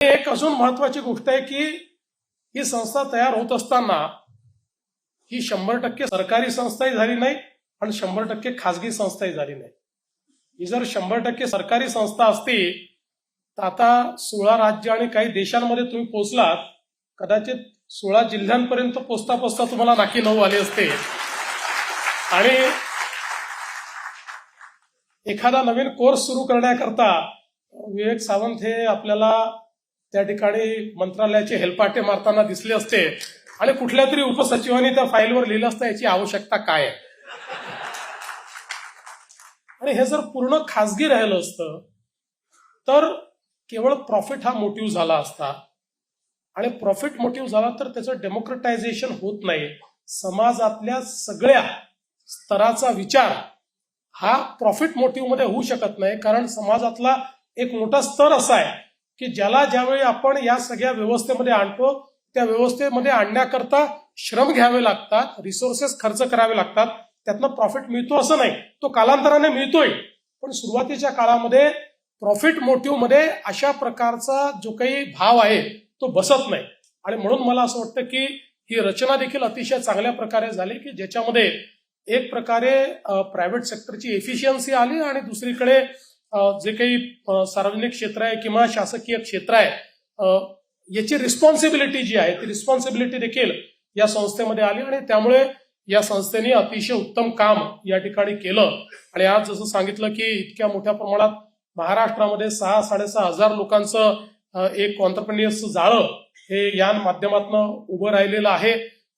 एक अजून महत्वाची गोष्ट आहे की ही संस्था तयार होत असताना ही शंभर टक्के सरकारी संस्थाही झाली नाही आणि शंभर टक्के खासगी संस्थाही झाली नाही. ही जर शंभर टक्के सरकारी संस्था असती तर आता सोळा राज्य आणि काही देशांमध्ये तुम्ही पोहोचलात कदाचित सोळा जिल्ह्यांपर्यंत पोचता पोचता तुम्हाला नाकी नऊ आले असते. आणि एखादा नवीन कोर्स सुरू करण्याकरता विवेक सावंत हे आपल्याला त्या ठिकाणी मंत्रालयाचे हेलपाटे मारताना दिसले असते. आणि कुठल्या तरी उपसचिवांनी त्या फाईलवर लिहिलं असतं याची आवश्यकता काय आहे? आणि हे जर पूर्ण खासगी राहिलं असतं तर केवळ प्रॉफिट हा मोटिव्ह झाला असता. आणि प्रॉफिट मोटिव्ह झाला तर त्याचं डेमोक्रेटायझेशन होत नाही. समाजातल्या सगळ्या स्तराचा विचार हा प्रॉफिट मोटिव्हमध्ये होऊ शकत नाही कारण समाजातला एक मोठा स्तर असा आहे. की ज्याला ज्यावेळी आपण या सगळ्या व्यवस्थेमध्ये आणतो त्या व्यवस्थेमध्ये आणण्याकरता श्रम घ्यावे लागतात रिसोर्सेस खर्च करावे लागतात. त्यातनं प्रॉफिट मिळतो असं नाही. तो कालांतराने मिळतोय. पण सुरुवातीच्या काळामध्ये प्रॉफिट मोटिव्हमध्ये अशा प्रकारचा जो काही भाव आहे तो बसत नाही. आणि म्हणून मला असं वाटतं की ही रचना देखील अतिशय चांगल्या प्रकारे झाली की ज्याच्यामध्ये एक प्रकारे प्रायव्हेट सेक्टरची एफिशियन्सी आली आणि दुसरीकडे जे काही सार्वजनिक क्षेत्र आहे किंवा शासकीय क्षेत्र आहे याची रिस्पॉन्सिबिलिटी जी आहे ती रिस्पॉन्सिबिलिटी देखील या संस्थेमध्ये आली आणि त्यामुळे या संस्थेने अतिशय उत्तम काम या ठिकाणी केलं. आणि आज जसं सांगितलं की इतक्या मोठ्या प्रमाणात महाराष्ट्रामध्ये सहा साडेसहा हजार लोकांचं एक ऑन्टरप्रिनियर्स जाळं हे या माध्यमातून उभं राहिलेलं आहे.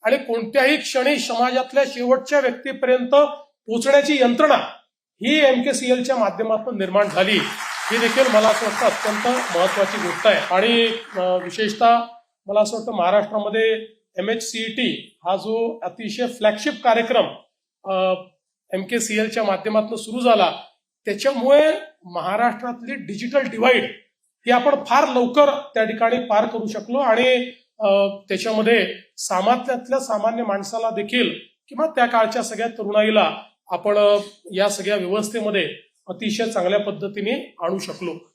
आणि कोणत्याही क्षणी समाजातल्या शेवटच्या व्यक्तीपर्यंत पोहोचण्याची यंत्रणा ही एमकेसीएलच्या माध्यमातून निर्माण झाली ही देखील मला असं वाटतं अत्यंत महत्वाची गोष्ट आहे. आणि विशेषतः मला असं वाटतं महाराष्ट्रामध्ये एम एच सीईटी हा जो अतिशय फ्लॅगशिप कार्यक्रम एम के सी एलच्या माध्यमातून सुरू झाला त्याच्यामुळे महाराष्ट्रातली डिजिटल डिवाइड ही आपण फार लवकर त्या ठिकाणी पार करू शकलो आणि त्याच्यामध्ये सामान्यातल्या सामान्य माणसाला देखील किंवा त्या काळच्या सगळ्या तरुणाईला आपण या सगळ्या व्यवस्थेमध्ये अतिशय चांगल्या पद्धतीने आणू शकलो.